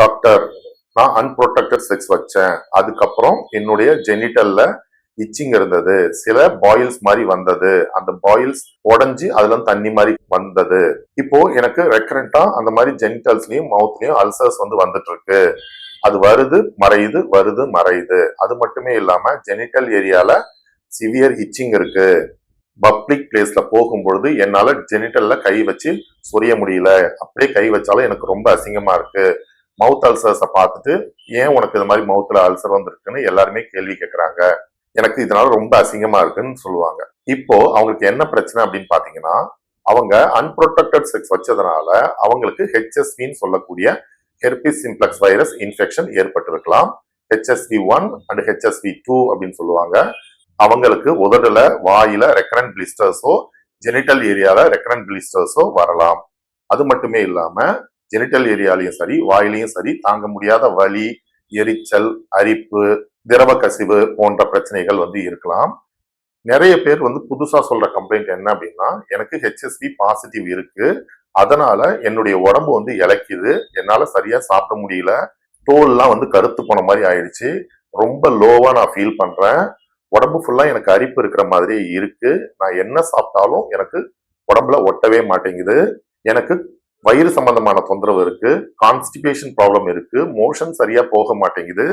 Doctor நான் unprotected sex வச்சேன். அதுக்கப்புறம் என்னுடைய ஜெனிட்டல்ல இச்சிங் இருந்தது. சில பாயில்ஸ் மாதிரி வந்தது. அந்த பாயில்ஸ் உடஞ்சி அதுல தண்ணி மாதிரி வந்தது. இப்போ எனக்கு ரெக்கரண்டா அந்த மாதிரி ஜெனிட்டல்ஸ்லயும் மவுத்லயும் அல்சர்ஸ் வந்து வந்துட்டு இருக்கு அது வருது மறையுது வருது மறையுது. அது மட்டுமே இல்லாம ஜெனிட்டல் ஏரியால சிவியர் இச்சிங் இருக்கு. பப்ளிக் பிளேஸ்ல போகும்பொழுது என்னால ஜெனிட்டல்ல கை வச்சு சொரிய முடியல. அப்படியே கை வச்சாலும் எனக்கு ரொம்ப அசிங்கமா இருக்கு. மவுத் அல்சர்ஸை பார்த்துட்டு ஏன் உனக்கு இது மாதிரி மவுத்தில் அல்சர் வந்திருக்குன்னு எல்லாருமே கேள்வி கேட்குறாங்க எனக்கு இதனால ரொம்ப அசிங்கமா இருக்குன்னு சொல்லுவாங்க. இப்போ அவங்களுக்கு என்ன பிரச்சனை அப்படின்னு பாத்தீங்கன்னா அவங்க அன்ப்ரொடெக்டட் செக்ஸ் வச்சதுனால அவங்களுக்கு ஹெச்எஸ்வின்னு சொல்லக்கூடிய ஹெர்பிஸ் சிம்ப்ளக்ஸ் வைரஸ் இன்ஃபெக்ஷன் ஏற்பட்டிருக்கலாம். HSV one and HSV two அப்படின்னு சொல்லுவாங்க. அவங்களுக்கு உதடுல வாயில ரெக்கரண்ட் பிளிஸ்டர்ஸோ ஜெனிட்டல் ஏரியால ரெக்கரண்ட் பிளிஸ்டர்ஸோ வரலாம். அது மட்டுமே இல்லாம ஜெனிட்டல் ஏரியாலையும் சரி வாயிலையும் சரி தாங்க முடியாத வலி எரிச்சல் அரிப்பு திரவ கசிவு போன்ற பிரச்சனைகள் வந்து இருக்கலாம். நிறைய பேர் வந்து புதுசா சொல்ற கம்ப்ளைண்ட் என்ன அப்படின்னா எனக்கு ஹெச்எஸ்பி பாசிட்டிவ் இருக்கு. அதனால என்னுடைய உடம்பு வந்து இழைக்குது என்னால சரியா சாப்பிட முடியல. தோல்லாம் வந்து கருத்து போன மாதிரி ஆயிடுச்சு. ரொம்ப லோவா நான் ஃபீல் பண்றேன். உடம்பு ஃபுல்லா எனக்கு அரிப்பு இருக்கிற மாதிரியே இருக்கு. நான் என்ன சாப்பிட்டாலும் எனக்கு உடம்புல ஒட்டவே மாட்டேங்குது. எனக்கு வயிறு சம்பந்தமான தொந்தரவு இருக்கு கான்ஸ்டிபேஷன் ப்ராப்ளம் இருக்கு மோஷன் சரியா போக மாட்டேங்குது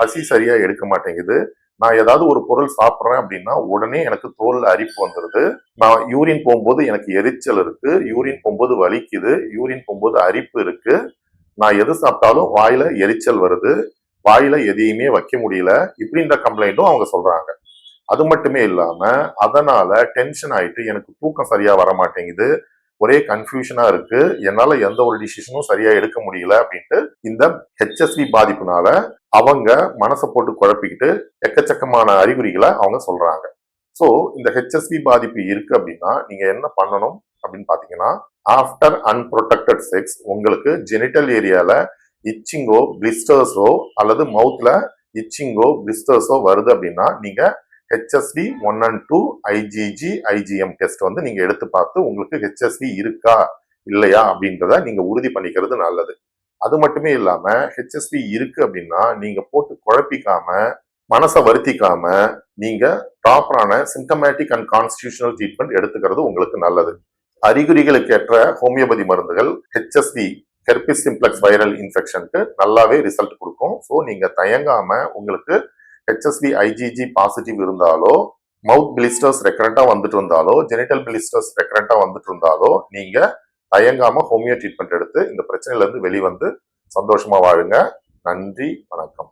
பசி சரியா எடுக்க மாட்டேங்குது. நான் ஏதாவது ஒரு பொருள் சாப்பிட்றேன் அப்படின்னா உடனே எனக்கு தோல் அரிப்பு வந்துடுது நான் யூரின் போகும்போது எனக்கு எரிச்சல் இருக்கு யூரின் போகும்போது வலிக்குது யூரின் போகும்போது அரிப்பு இருக்கு. நான் எது சாப்பிட்டாலும் வாயில எரிச்சல் வருது வாயில எதையுமே வைக்க முடியல. இப்படின்ற கம்ப்ளைண்ட்டும் அவங்க சொல்றாங்க. அது மட்டுமே இல்லாம அதனால டென்ஷன் ஆயிட்டு எனக்கு தூக்கம் சரியா வர மாட்டேங்குது ஒரே கன்ஃபியூஷனா இருக்கு. என்னால எந்த ஒரு டிசிஷனும் சரியா எடுக்க முடியல அப்படின்ட்டு இந்த ஹெச்எஸ்வி பாதிப்புனால அவங்க மனசை போட்டு குழப்பிக்கிட்டு எக்கச்சக்கமான அறிகுறிகளை அவங்க சொல்றாங்க. ஸோ இந்த ஹெச்எஸ்வி பாதிப்பு இருக்கு அப்படின்னா நீங்க என்ன பண்ணணும் அப்படின்னு பாத்தீங்கன்னா ஆஃப்டர் அன்ப்ரொடெக்டட் செக்ஸ் உங்களுக்கு ஜெனிட்டல் ஏரியால இச்சிங்கோ பிளிஸ்டர்ஸோ அல்லது மவுத்ல இச்சிங்கோ பிளிஸ்டர்ஸோ வருது அப்படின்னா நீங்க HSV one and two IgG IgM test வந்து நீங்கள் எடுத்து பார்த்து உங்களுக்கு ஹெச்எஸ்டி இருக்கா இல்லையா அப்படின்றத நீங்கள் உறுதி பண்ணிக்கிறது நல்லது. அது மட்டுமே இல்லாமல் ஹெச்எஸ்டி இருக்கு அப்படின்னா நீங்கள் போட்டு குழப்பிக்காம மனசை வருத்திக்காம நீங்கள் ப்ராப்பரான சிம்டமேட்டிக் அண்ட் கான்ஸ்டியூஷனல் ட்ரீட்மெண்ட் எடுத்துக்கிறது உங்களுக்கு நல்லது. அறிகுறிகளுக்கு ஏற்ற ஹோமியோபதி மருந்துகள் ஹெச்எஸ்டி ஹெர்பிஸ் சிம்ப்ளக்ஸ் வைரல் இன்ஃபெக்ஷனுக்கு நல்லாவே ரிசல்ட் கொடுக்கும். ஸோ நீங்கள் தயங்காமல் உங்களுக்கு ஹெச்எஸ்வி ஐஜிஜி பாசிட்டிவ் இருந்தாலோ மவுத் பிளிஸ்டர்ஸ் ரெக்கரண்டா வந்துட்டு இருந்தாலோ ஜெனிட்டல் பிளிஸ்டர்ஸ் ரெக்கரண்டா வந்துட்டு இருந்தாலோ நீங்க தயங்காம ஹோமியோ ட்ரீட்மெண்ட் எடுத்து இந்த பிரச்சனையில இருந்து வெளிவந்து சந்தோஷமா வாழுங்க. நன்றி வணக்கம்.